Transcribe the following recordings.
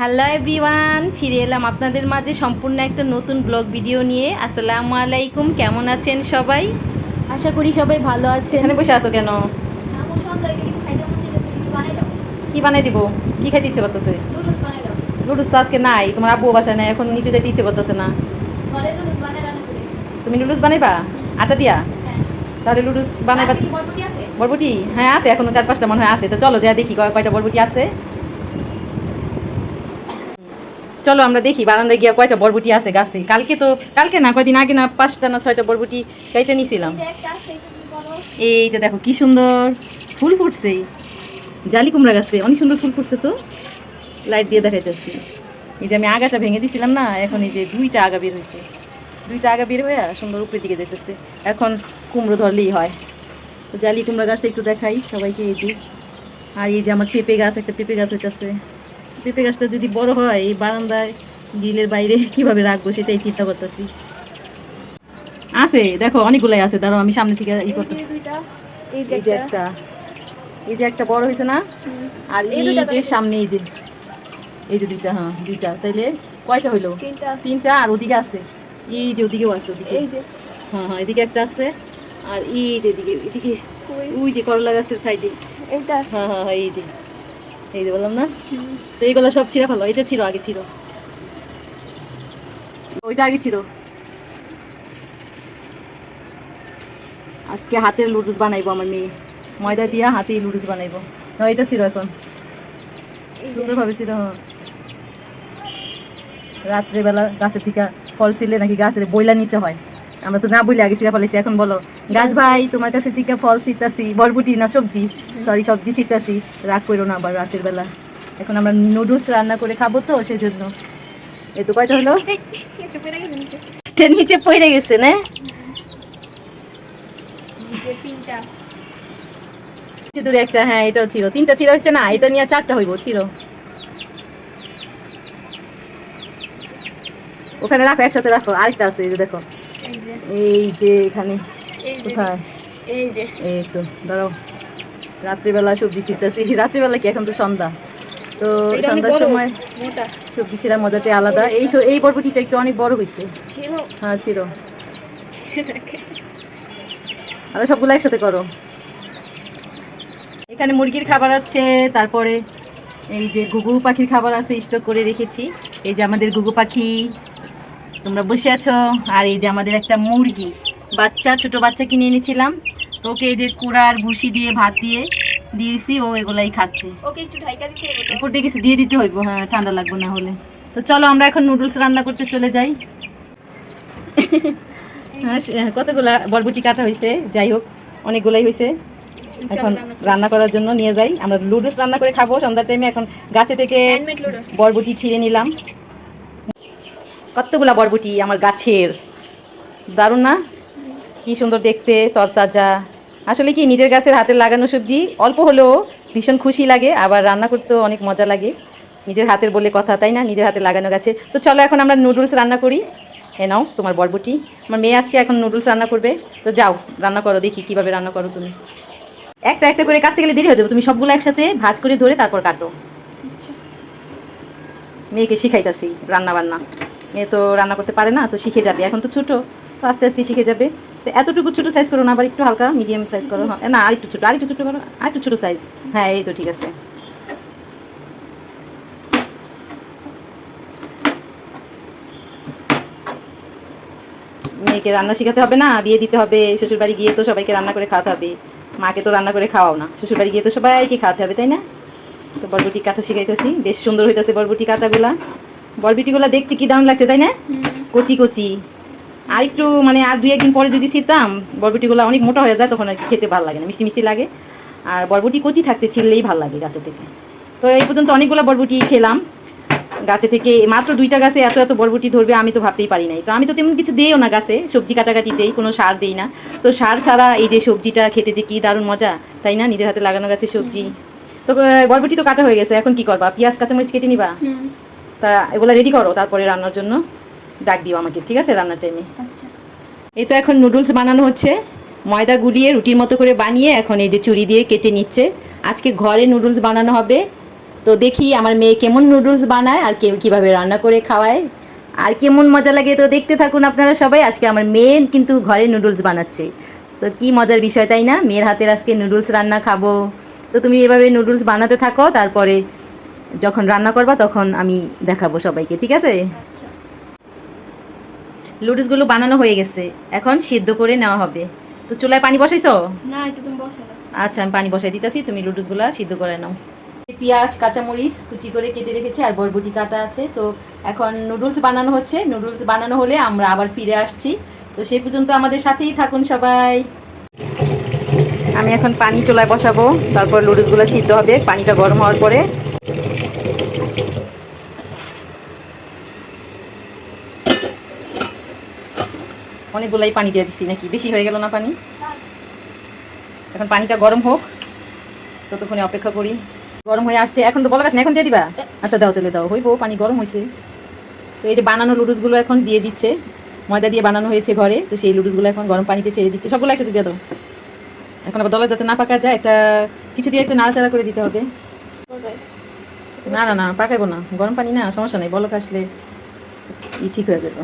Hello everyone ফিরে এলাম আপনাদের মাঝে সম্পূর্ণ একটা নতুন ব্লগ ভিডিও নিয়ে। আসসালামু আলাইকুম কেমন আছেন সবাই? আশা করি সবাই ভালো আছে এখানে বসে আছো কেন। কি বানাই দিব? কি খাইতে ইচ্ছে করতেছে? নুডলস বানাই দাও। নুডলস তো আজকে নাই তোমার আব্বু বাসায় নাই এখন নিচে যেতে ইচ্ছে করতেছে না। তুমি নুডলস বানাইবা? আটা দিয়া? হ্যাঁ। তাহলে নুডলস বানাইবা। আছে? বরবটি? হ্যাঁ আছে এখনও চার পাঁচটা মনে হয় আছে। তো চলো যা দেখি কয়- কয়টা বরবটি আছে? চলো আমরা দেখি, বারান্দায় গিয়া কয়টা বরবটি আছে গাছে। কালকে তো, কালকে না, কয়দিন আগে না পাঁচটা না ছয়টা বরবটি কাইতে নিছিলাম। এই যে দেখো, কি সুন্দর ফুল ফুটছে। জালি কুমড়া গাছে, অনেক সুন্দর ফুল ফুটছে তো। লাইট দিয়ে দেখাইতেছি। এই যে আমি আগাটা ভেঙে দিছিলাম না, এখন এই যে দুইটা আগা বের হয়েছে দুইটা আগা বের হয়ে সুন্দর উপরের দিকে যেতেছে এখন কুমড়ো ধরলেই হয়। তো জালি কুমড়া গাছটা একটু দেখাই সবাইকে এই যে। আর এই যে আমার পেঁপে গাছ, একটা পেঁপে গাছ হইতেছে। পেঁপে গাছটা যদি বড় হয় এই বারান্দায় গিলের বাইরে কীভাবে রাখব সেটাই চিন্তা করতেছি। আছে দেখো অনেকগুলাই আছে দাঁড়াও আমি সামনে থেকে ই করতেছি। এই যে একটা। এই যে একটা বড় হয়েছে না? আর এই যে সামনে এই যে এই যে দুইটা হ্যাঁ দুইটা তাইলে কয়টা হইল? তিনটা। আর ওদিকে আছে। এই যে ওদিকেও আছে ওদিকে। হ্যাঁ হ্যাঁ এদিকে একটা আছে আর এই যে এদিকে এদিকে। ওই যে করলা গাছের সাইডে। এইটা। হ্যাঁ হ্যাঁ হ্যাঁ এই যে। এই যে বললাম না? তো এইগুলো সব ছিঁড়ে ফেলো। এটা ছিল আগে ছিল ওইটা আগে ছিল আজকে হাতের লুডুস বানাইবো আমার মেয়ে। ময়দা দিয়া হাতেই লুডুস বানাইবো। এটা ছিল এখন। সুন্দরভাবে ছিল হ্যাঁ। রাত্রেবেলা গাছের থেকে ফল ছিলে নাকি গাছের বইলা নিতে হয়। আমরা তো না বইলে আগে সিরা ফলাইছি এখন বলো। গাছ ভাই তোমার কাছে থেকে ফল ছিটাছি বরবটি না সবজি? সরি সবজি ছিটাছি রাগ করো না আবার রাতের বেলা। এখন আমরা নুডলস রান্না করে খাব তো সেই জন্য এই তো কয়টা হলো? নিচে। এটা নিচে পড়ে গেছে না। দূরে একটা হ্যাঁ এটাও ছিল। তিনটা ছিল হয়েছে না এটা নিয়ে চারটা হইব ছিল। ওখানে রাখো একসাথে রাখো আরেকটা আছে এই যে দেখো। এই যে, এখানে। কোথায়? এই যে। এই তো দাঁড়াও। রাত্রিবেলা সবজি ছিটতেছি। রাত্রিবেলা কি? এখন তো সন্ধ্যা। তো সন্ধ্যার সময় সবজি ছিঁড়া মজাটাই আলাদা। এই এই বরবটিটা একটু অনেক বড় হয়েছে হ্যাঁ ছিল আচ্ছা সবগুলো একসাথে করো। এখানে মুরগির খাবার আছে তারপরে এই যে গুগু পাখির খাবার আছে স্টক করে রেখেছি। এই যে আমাদের গুগু পাখি তোমরা বসে আছো? আর এই যে আমাদের একটা মুরগি। বাচ্চা ছোট বাচ্চা কিনে এনেছিলাম। তো ওকে এই যে কুড়ার ভুসি দিয়ে ভাত দিয়ে দিয়েছি ও এগুলাই খাচ্ছে। ওকে একটু ঢাইকা দিতে হবে উপর দিয়ে কিছু দিয়ে দিতে হইব হ্যাঁ ঠান্ডা লাগবে না হলে। তো চলো আমরা এখন নুডলস রান্না করতে চলে যাই। হ্যাঁ, হ্যাঁ, কতগুলা বরবটি কাটা হয়েছে যাই হোক অনেকগুলাই হয়েছে এখন রান্না করার জন্য নিয়ে যাই। আমরা নুডলস রান্না করে খাব। সন্ধ্যার টাইমে এখন গাছে থেকে বরবটি ছিঁড়ে নিলাম। কতগুলা বরবটি আমার গাছের? দারুণ না? কি সুন্দর দেখতে তরতাজা। আসলে কি নিজের গাছের হাতের লাগানো সবজি অল্প হলেও ভীষণ খুশি লাগে আবার রান্না করতেও অনেক মজা লাগে। নিজের হাতের বলে কথা তাই না? নিজের হাতে লাগানো গাছে। তো চলো এখন আমরা নুডলস রান্না করি। এ নাও তোমার বরবটি। আমার মেয়ে আজকে এখন নুডলস রান্না করবে। তো যাও রান্না করো দেখি কীভাবে রান্না করো তুমি। একটা একটা করে কাটতে গেলে দেরি হয়ে যাবে। তুমি সবগুলো একসাথে ভাজ করে ধরে তারপর কাটো। মেয়েকে শিখাইতাছি রান্না বান্না মেয়ে তো রান্না করতে পারে না তো শিখে যাবে। এখন তো ছোটো তো আস্তে আস্তে শিখে যাবে। তো এতটুকু ছোটো সাইজ করো না আবার একটু হালকা মিডিয়াম সাইজ করো হ্যাঁ, না আর একটু ছোটো আর একটু ছোটো করো আর একটু ছোটো সাইজ হ্যাঁ এই তো ঠিক আছে। মেয়েকে রান্না শেখাতে হবে না বিয়ে দিতে হবে শ্বশুরবাড়ি গিয়ে তো সবাইকে রান্না করে খাওয়াতে হবে। মাকে তো রান্না করে খাওয়াও না শ্বশুরবাড়ি গিয়ে তো সবাইকে খাওয়াতে হবে তাই না? তো বরবটি কাটা শিখাইতেছি বেশ সুন্দর হইতেছে বরবটি কাটাগুলা। বরবটিগুলা দেখতে কি দারুণ লাগছে তাই না? কচি কচি। আর একটু মানে আর দুই একদিন পরে যদি ছিটতাম বরবটিগুলো অনেক মোটা হয়ে যায় তখন আর খেতে ভালো লাগে না মিষ্টি মিষ্টি লাগে। আর বরবটি কচি থাকতে ছিললেই ভালো লাগে গাছে থেকে। তো এই পর্যন্ত অনেকগুলো বরবটি খেলাম। গাছে থেকে মাত্র দুইটা গাছে এত এত বরবটি ধরবে আমি তো ভাবতেই পারি নাই। তো আমি তো তেমন কিছু দিইও না গাছে সবজি কাটাকাটি দেই কোনো সার দেই না। তো সার ছাড়া এই যে সবজিটা খেতে যে কী দারুণ মজা তাই না? নিজের হাতে লাগানো গাছে সবজি। তো বরবটি তো কাটা হয়ে গেছে এখন কি করবা? পেঁয়াজ কাঁচামরিচ কেটে নিবা? তা এগুলো রেডি করো তারপরে রান্নার জন্য ডাক দিও আমাকে ঠিক আছে রান্নার টাইমে আচ্ছা। এই তো এখন নুডলস বানানো হচ্ছে ময়দা গুলিয়ে রুটির মতো করে বানিয়ে এখন এই যে চুরি দিয়ে কেটে নিচ্ছে। আজকে ঘরে নুডলস বানানো হবে তো দেখি আমার মেয়ে কেমন নুডলস বানায় আর কেউ কীভাবে রান্না করে খাওয়ায়। আর কেমন মজা লাগে তো দেখতে থাকুন আপনারা সবাই আজকে আমার মেয়ে কিন্তু ঘরে নুডলস বানাচ্ছে। তো কি মজার বিষয় তাই না? মেয়ের হাতের আজকে নুডলস রান্না খাব। তো তুমি এভাবে নুডলস বানাতে থাকো তারপরে যখন রান্না করবা তখন আমি দেখাবো সবাইকে ঠিক আছে? আচ্ছা। নুডলসগুলো বানানো হয়ে গেছে এখন সিদ্ধ করে নেওয়া হবে। তো চুলায় পানি বসাইছো? না একটু তুমি বসে আচ্ছা আমি পানি বসাই দিতেছি তুমি লুডুসগুলো সিদ্ধ করে নাও। পেঁয়াজ কাঁচামরিচ কুচি করে কেটে রেখেছি আর বরবটি কাটা আছে। তো এখন নুডলস বানানো হচ্ছে নুডলস বানানো হলে আমরা আবার ফিরে আসছি। তো সেই পর্যন্ত আমাদের সাথেই থাকুন সবাই। আমি এখন পানি চুলায় বসাবো তারপর লুডুসগুলো সিদ্ধ হবে পানিটা গরম হওয়ার পরে। অনেকগুলাই পানি দিয়ে দিচ্ছি নাকি? বেশি হয়ে গেল না পানি? এখন পানিটা গরম হোক, ততক্ষণে অপেক্ষা করি। গরম হয়ে আসছে। এখন তো বলা গাছ না এখন দিয়ে দিবা? আচ্ছা দাও তেলে দাও। হইবো, পানি গরম হয়েছে তো এই যে বানানো লুডুসগুলো এখন দিয়ে দিচ্ছে, ময়দা দিয়ে বানানো হয়েছে ঘরে, তো সেই লুডুসগুলো এখন গরম পানিতে ছেড়ে দিচ্ছে। সবগুলো একসাথে দিয়ে দাও। এখন আবার দলা যাতে না পাকা যায়, একটা, কিছু দিয়ে একটু নাড়াচাড়া করে দিতে হবে। না না না, পাকাইবো না। গরম পানি না, সমস্যা নেই। বলক আসলে ঠিক হয়ে যাবে।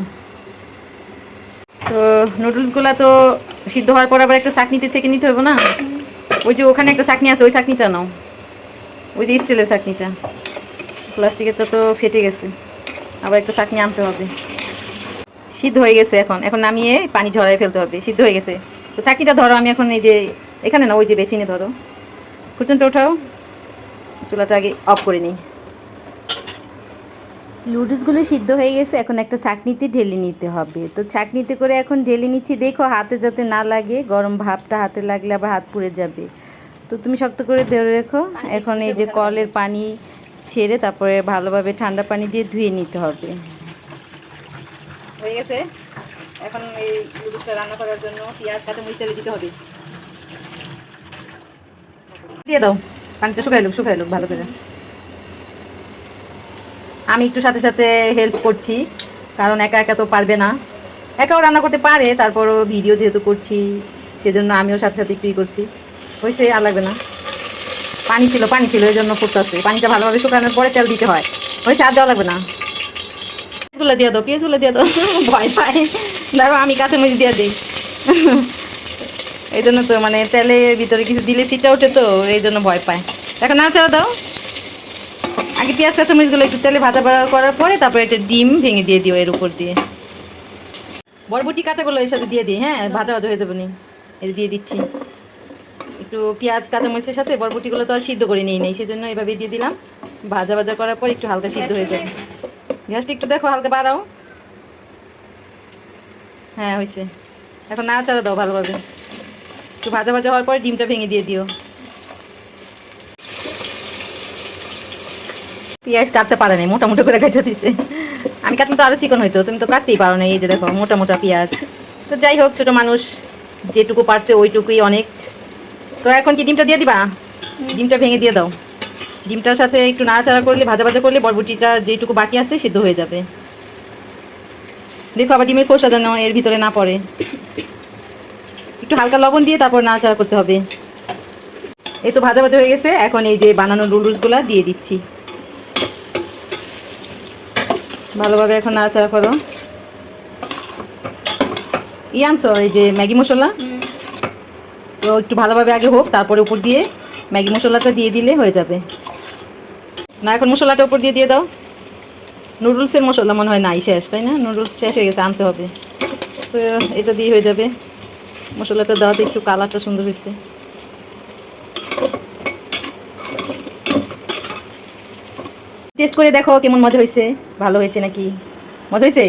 তো নুডলসগুলো তো সিদ্ধ হওয়ার পর আবার একটা চাকনিতে ছেঁকে নিতে হবে না? ওই যে ওখানে একটা চাকনি আছে, ওই চাকনিটা নাও। ওই যে স্টিলের চাকনিটা। প্লাস্টিকেরটা তো ফেটে গেছে। আবার একটা চাকনি আনতে হবে। সিদ্ধ হয়ে গেছে এখন। এখন নামিয়ে পানি ঝরাই ফেলতে হবে। সিদ্ধ হয়ে গেছে। তো চাকনিটা ধরো, আমি এখন এই যে এখানে না, ওই যে বেচিনে ধরো। খুচনটা ওঠাও। চুলাটা আগে অফ করে নিই। লুডুসগুলো সিদ্ধ হয়ে গেছে এখন একটা চাকনিতে ঢেলে নিতে হবে। তো চাকনিতে করে এখন ঢেলে নিচ্ছি দেখো হাতে যাতে না লাগে গরম ভাবটা হাতে লাগলে আবার হাত পুড়ে যাবে। তো তুমি শক্ত করে ধরে রেখো এখন এই যে কলের পানি ছেড়ে তারপরে ভালোভাবে ঠান্ডা পানি দিয়ে ধুয়ে নিতে হবে। হয়ে গেছে? এখন এই লুডুসটা রান্না করার জন্য পেঁয়াজ কাঁচামরিচ তেলে দিতে হবে। দিয়ে দাও পানিটা শুকাই লোক শুকাই লোক ভালো করে। আমি একটু সাথে সাথে হেল্প করছি, কারণ একা একা তো পারবে না। একাও রান্না করতে পারে, তারপরও ভিডিও যেহেতু করছি, সেজন্য আমিও সাথে সাথে একটুই করছি। হয়েছে আর লাগবে না। পানি ছিল পানি ছিল এই জন্য ফুটতে পানিটা ভালোভাবে শুকানোর পরে তেল দিতে হয়। হয়েছে আর দেওয়া লাগবে না। পেঁয়াজগুলো দিয়ে দাও, পেঁয়াজগুলো দিয়ে দাও। ভয় পায়। ধরো আমি কাছে মরিচ দিয়ে দিই। এই জন্য তো মানে তেলের ভিতরে কিছু দিলে সিটটা ওঠে তো এই জন্য ভয় পায়। এখন নাড়াচাড়া দাও। আগে পেঁয়াজ, কাঁচামরিচগুলো একটু তেলে ভাজা ভাজা করার পরে তারপরে একটা ডিম ভেঙে দিয়ে দিও এর উপর দিয়ে। বরবটি কাঁচাগুলো এর সাথে দিয়ে দিই হ্যাঁ? ভাজা ভাজা হয়ে যাবে নি। এর দিয়ে দিচ্ছি। একটু পেঁয়াজ, কাঁচামরিচের সাথে বরবটিগুলো তো আর সিদ্ধ করে নিই নেই, সেজন্য এভাবে দিয়ে দিলাম। ভাজা ভাজা করার পর একটু হালকা সিদ্ধ হয়ে যাবে গ্যাসটা একটু দেখো, হালকা বাড়াও। হ্যাঁ হয়েছে এখন নাড়াচাড়া দাও ভালোভাবে। একটু ভাজা ভাজা হওয়ার পরে ডিমটা ভেঙে দিয়ে দিও। পেঁয়াজ কাটতে পারে নাই মোটা মোটা করে কেটে দিছে। আমি কাটলে তো আরও চিকন হইতো তুমি তো কাটতেই পারো না এই যে দেখো মোটা মোটা পেঁয়াজ। তো যাই হোক ছোট মানুষ যেটুকু পারছে ওইটুকুই অনেক। তো এখন কি ডিমটা দিয়ে দিবা? ডিমটা ভেঙে দিয়ে দাও। ডিমটার সাথে একটু নাড়াচাড়া করলে ভাজা ভাজা করলে বরবটিটা যেটুকু বাকি আছে সিদ্ধ হয়ে যাবে। দেখো আবার ডিমের খোসা যেন এর ভিতরে না পড়ে। একটু হালকা লবণ দিয়ে তারপর নাড়াচাড়া করতে হবে। এই তো ভাজা ভাজা হয়ে গেছে এখন এই যে বানানো নুডলসগুলো দিয়ে দিচ্ছি। ভালোভাবে এখন নাড়াচাড়া করো। ই আনছো? এই যে ম্যাগি মশলা? তো একটু ভালোভাবে আগে হোক, তারপরে উপর দিয়ে ম্যাগি মশলাটা দিয়ে দিলে হয়ে যাবে। না, এখন মশলাটা উপর দিয়ে দিয়ে দাও। নুডলসের মশলা মনে হয় নাই শেষ, তাই না? নুডলস শেষ হয়ে গেছে, আনতে হবে। তো এটা দিয়ে হয়ে যাবে। মশলাটা দেওয়াতে একটু কালারটা সুন্দর হয়েছে। টেস্ট করে দেখো কেমন মজা হয়েছে। ভালো হয়েছে নাকি? মজা হয়েছে।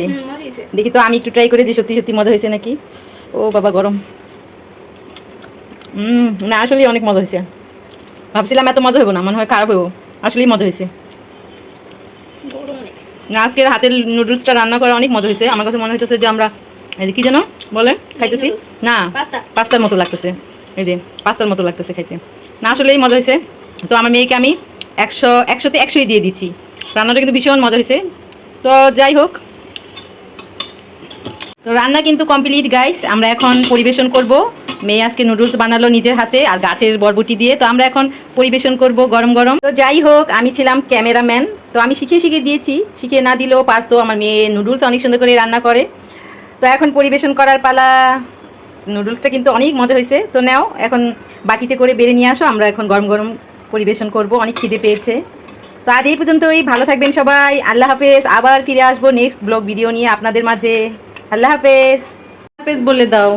দেখি তো আমি একটু ট্রাই করে যে সত্যি সত্যি মজা হয়েছে নাকি। ও বাবা গরম। হুম না আসলে অনেক মজা হয়েছে। ভাবছিলাম এত মজা হইব না মনে হয় খারাপ হইব। আসলেই মজা হয়েছে। না আজকের হাতের নুডলসটা রান্না করা অনেক মজা হয়েছে। আমার কাছে মনে হইতেছে যে আমরা এই যে কি যেন বলে খাইতেছি? না পাস্তার মতো লাগতেছে। এই যে পাস্তার মতো লাগতেছে খাইতে। না আসলেই মজা হয়েছে। তো আমার মেয়েকে আমি একশো, একশোতে একশোই দিয়ে দিচ্ছি। রান্নাটা কিন্তু ভীষণ মজা হয়েছে। তো যাই হোক। তো রান্না কিন্তু কমপ্লিট গাইস আমরা এখন পরিবেশন করব। মেয়ে আজকে নুডলস বানালো নিজের হাতে আর গাছের বরবটি দিয়ে। তো আমরা এখন পরিবেশন করব গরম গরম। তো যাই হোক, আমি ছিলাম ক্যামেরাম্যান। তো আমি শিখিয়ে শিখিয়ে দিয়েছি। শিখিয়ে না দিলেও পারতো। আমার মেয়ে নুডলস অনেক সুন্দর করে রান্না করে। তো এখন পরিবেশন করার পালা। নুডলসটা কিন্তু অনেক মজা হয়েছে। তো নাও, এখন বাটিতে করে বেড়ে নিয়ে আসো। আমরা এখন গরম গরম পরিবেশন করব, অনেক খিদে পেয়েছে। তো আজ এই পর্যন্তই, ভালো থাকবেন সবাই, আল্লাহ হাফেজ, আবার ফিরে আসব নেক্সট ব্লগ ভিডিও নিয়ে আপনাদের মাঝে। আল্লাহ হাফেজ। হাফেজ বলে দাও।